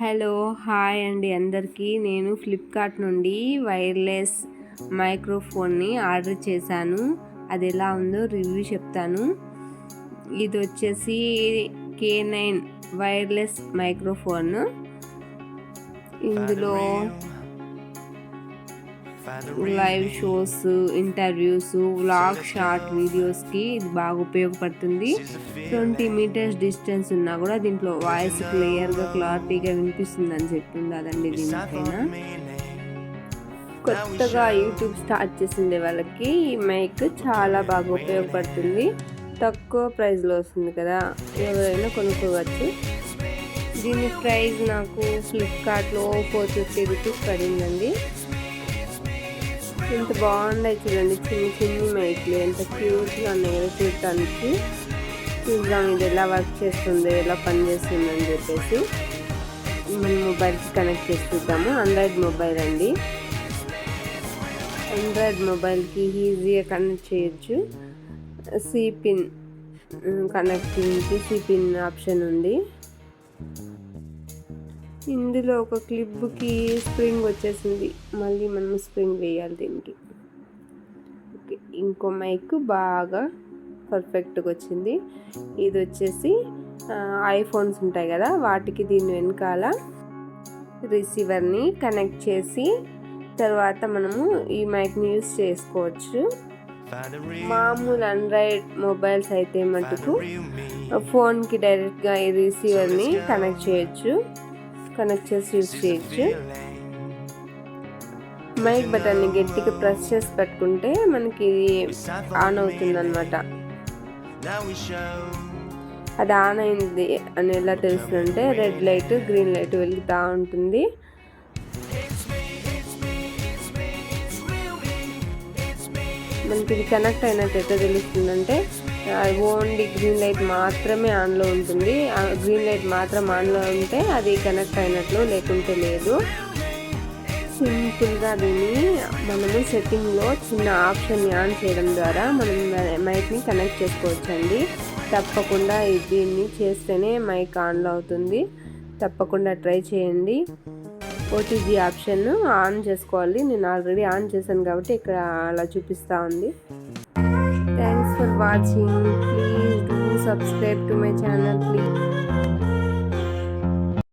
Hello hi అండి అందరికీ. నేను ఫ్లిప్కార్ట్ నుండి వైర్లెస్ మైక్రోఫోన్ని ఆర్డర్ చేశాను. అది ఎలా ఉందో రివ్యూ చెప్తాను. ఇది వచ్చేసి కే నైన్ వైర్లెస్ మైక్రోఫోన్. ఇందులో live shows interviews vlog short వీడియోస్కి ఇది బాగా ఉపయోగపడుతుంది. ట్వంటీ మీటర్స్ డిస్టెన్స్ ఉన్నా కూడా దీంట్లో వాయిస్ క్లియర్గా క్లారిటీగా వినిపిస్తుందని చెప్పింది అదండి దీనిపైన. కొత్తగా యూట్యూబ్ స్టార్ట్ చేసిండే వాళ్ళకి ఈ మైక్ చాలా బాగా ఉపయోగపడుతుంది. తక్కువ ప్రైస్లో వస్తుంది కదా ఎవరైనా కొనుక్కోవచ్చు. దీని ప్రైస్ నాకు ఫ్లిప్కార్ట్లో ఫోర్ ఫిఫ్టీ రూపీస్ పడిందండి. ఎంత బాగున్నాయి చూడండి. చిన్న చిన్న మైక్లు. ఎంత క్యూట్గా ఉన్నాయి కదా చూడటానికి. చూద్దాం ఇది ఎలా వర్క్ చేస్తుంది ఎలా పనిచేస్తుంది అని చెప్పేసి. మన మొబైల్కి కనెక్ట్ చేసి చూద్దాము. ఆండ్రాయిడ్ మొబైల్ అండి. ఆండ్రాయిడ్ మొబైల్కి ఈజీగా కనెక్ట్ చేయొచ్చు. సిపిన్ కనెక్టింగ్కి సి పిన్ ఆప్షన్ ఉంది. ఇందులో ఒక క్లిప్కి స్ప్రింగ్ వచ్చేసింది. మళ్ళీ మనం స్ప్రింగ్ వేయాలి దీనికి. ఓకే ఇంకో మైక్ బాగా పర్ఫెక్ట్గా వచ్చింది. ఇది వచ్చేసి ఐఫోన్స్ ఉంటాయి కదా వాటికి దీని వెనకాల రిసీవర్ని కనెక్ట్ చేసి తర్వాత మనము ఈ మైక్ని యూస్ చేసుకోవచ్చు. మామూలు ఆండ్రాయిడ్ మొబైల్స్ అయితే మటుకు ఫోన్కి డైరెక్ట్గా ఈ రిసీవర్ని కనెక్ట్ చేయొచ్చు. కనెక్ట్ చేసి యూజ్ చేయొచ్చు. మైక్ బటన్ని గట్టిగా ప్రెస్ చేసి పెట్టుకుంటే మనకి ఆన్ అవుతుంది అనమాట అది ఆన్ అయింది అని ఎలా తెలుస్తుందంటే రెడ్ లైట్ గ్రీన్ లైట్ వెలుగుతూ ఉంటుంది. మనకి ఇది కనెక్ట్ అయినట్టు ఎట్లా తెలుస్తుందంటే ఓన్లీ గ్రీన్ లైట్ మాత్రమే ఆన్లో ఉంటుంది. గ్రీన్ లైట్ మాత్రం ఆన్లో ఉంటే అది కనెక్ట్ అయినట్లు లేకుంటే లేదు. సింపుల్గా దీన్ని మనము సెట్టింగ్లో చిన్న ఆప్షన్ని ఆన్ చేయడం ద్వారా మనం మైక్ని కనెక్ట్ చేసుకోవచ్చండి. తప్పకుండా దీన్ని చేస్తేనే మైక్ ఆన్లో అవుతుంది. తప్పకుండా ట్రై చేయండి. ఓటీజీ ఆప్షన్ ఆన్ చేసుకోవాలి. నేను ఆల్రెడీ ఆన్ చేశాను కాబట్టి ఇక్కడ అలా చూపిస్తూ ఉంది. Thanks for watching please do subscribe to my channel please